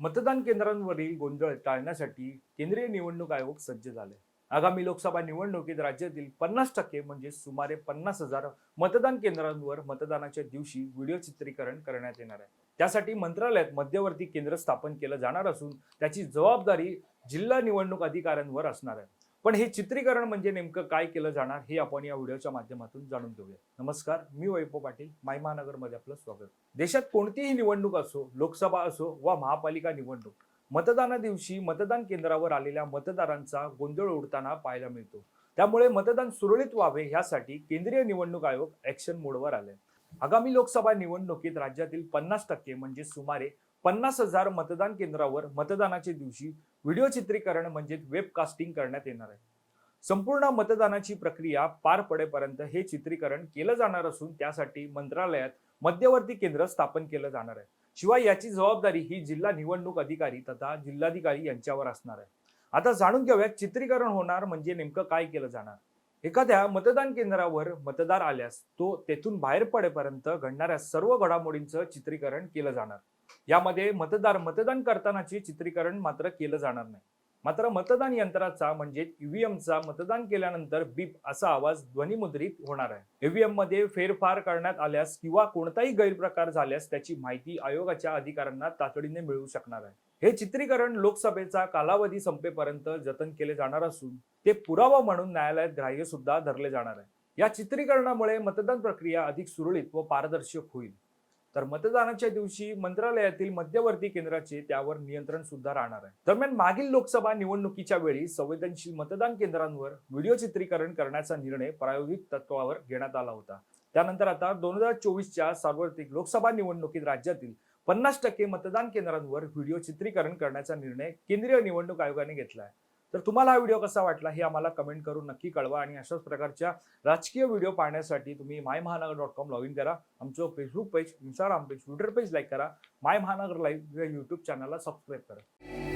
मतदान केंद्रांवरील गोंधळ टाळण्यासाठी केंद्रीय निवडणूक आयोग सज्ज झाले आगामी लोकसभा निवडणुकीत राज्यातील पन्नास टक्के म्हणजे सुमारे पन्नास हजार मतदान केंद्रांवर मतदानाच्या दिवशी व्हिडिओ चित्रीकरण करण्यात येणार आहे. त्यासाठी मंत्रालयात मध्यवर्ती केंद्र स्थापन केलं जाणार असून त्याची जबाबदारी जिल्हा निवडणूक अधिकाऱ्यांवर असणार आहे. पण हे चित्रीकरण म्हणजे नेमकं काय केलं जाणार हे आपण या व्हिडिओच्या माध्यमातून जाणून घेऊया नमस्कार मी वैभव पाटील माय महानगरमध्ये आपलं स्वागत. देशात कोणतीही निवडणूक असो लोकसभा असो वा महापालिका निवडणूक मतदाना दिवशी मतदान केंद्रावर आलेल्या मतदारांचा गोंधळ उडताना पाहायला मिळतो. त्यामुळे मतदान सुरळीत व्हावे यासाठी केंद्रीय निवडणूक आयोग ऍक्शन मोडवर आले आगामी लोकसभा निवडणुकीत राज्यातील पन्नास टक्के म्हणजे सुमारे पन्नास हजार मतदान केंद्रावर मतदानाच्या दिवशी व्हिडिओ चित्रीकरण म्हणजे वेबकास्टिंग करण्यात येणार आहे. संपूर्ण मतदानाची प्रक्रिया पार पडेपर्यंत हे चित्रीकरण केलं जाणार असून त्यासाठी मंत्रालयात मध्यवर्ती केंद्र स्थापन केलं जाणार आहे. शिवाय याची जबाबदारी ही जिल्हा निवडणूक अधिकारी तथा जिल्हाधिकारी यांच्यावर असणार आहे. आता जाणून घेऊयात चित्रीकरण होणार म्हणजे नेमकं काय केलं जाणार. एखाद्या मतदान केंद्रावर मतदार आल्यास तो तेथून बाहेर पडेपर्यंत घडणाऱ्या सर्व घडामोडींचं चित्रीकरण केलं जाणार. यामध्ये मतदार मतदान करतानाचे चित्रीकरण मात्र केलं जाणार नाही. मात्र मतदान यंत्राचा म्हणजे ईव्हीएमचा मतदान केल्यानंतर बीप असा आवाज ध्वनिमुद्रित होणार आहे. ईव्हीएममध्ये फेरफार करण्यात आल्यास किंवा कोणताही गैरप्रकार झाल्यास त्याची माहिती आयोगाच्या अधिकाऱ्यांना तातडीने मिळू शकणार आहे. हे चित्रीकरण लोकसभेचा कालावधी संपेपर्यंत जतन केले जाणार असून ते पुरावा म्हणून न्यायालयात ग्राह्य सुद्धा धरले जाणार आहे. या चित्रीकरणामुळे मतदान प्रक्रिया अधिक सुरळीत व पारदर्शक होईल. तर मतदानाच्या दिवशी मंत्रालयातील मध्यवर्ती केंद्राचे त्यावर नियंत्रण सुद्धा राहणार आहे. दरम्यान मागील लोकसभा निवडणुकीच्या वेळी संवेदनशील मतदान केंद्रांवर व्हिडिओ चित्रीकरण करण्याचा निर्णय प्रायोगिक तत्वावर घेण्यात आला होता. त्यानंतर आता दोन हजार चोवीसच्या सार्वत्रिक लोकसभा निवडणुकीत राज्यातील पन्नास टक्के मतदान केंद्रांवर व्हिडिओ चित्रीकरण करण्याचा निर्णय केंद्रीय निवडणूक आयोगाने घेतला आहे तर तुम्हाला हा व्हिडिओ कसा वाटला हे आम्हाला कमेंट करून नक्की कळवा आणि अशाच प्रकारच्या राजकीय व्हिडिओ पाहण्यासाठी तुम्ही माय महानगर डॉट कॉम लॉग इन करा. आमचं Facebook page Instagram page Twitter page like करा. माय महानगर लाईव्ह या यूट्यूब चॅनलला सबस्क्राईब करा.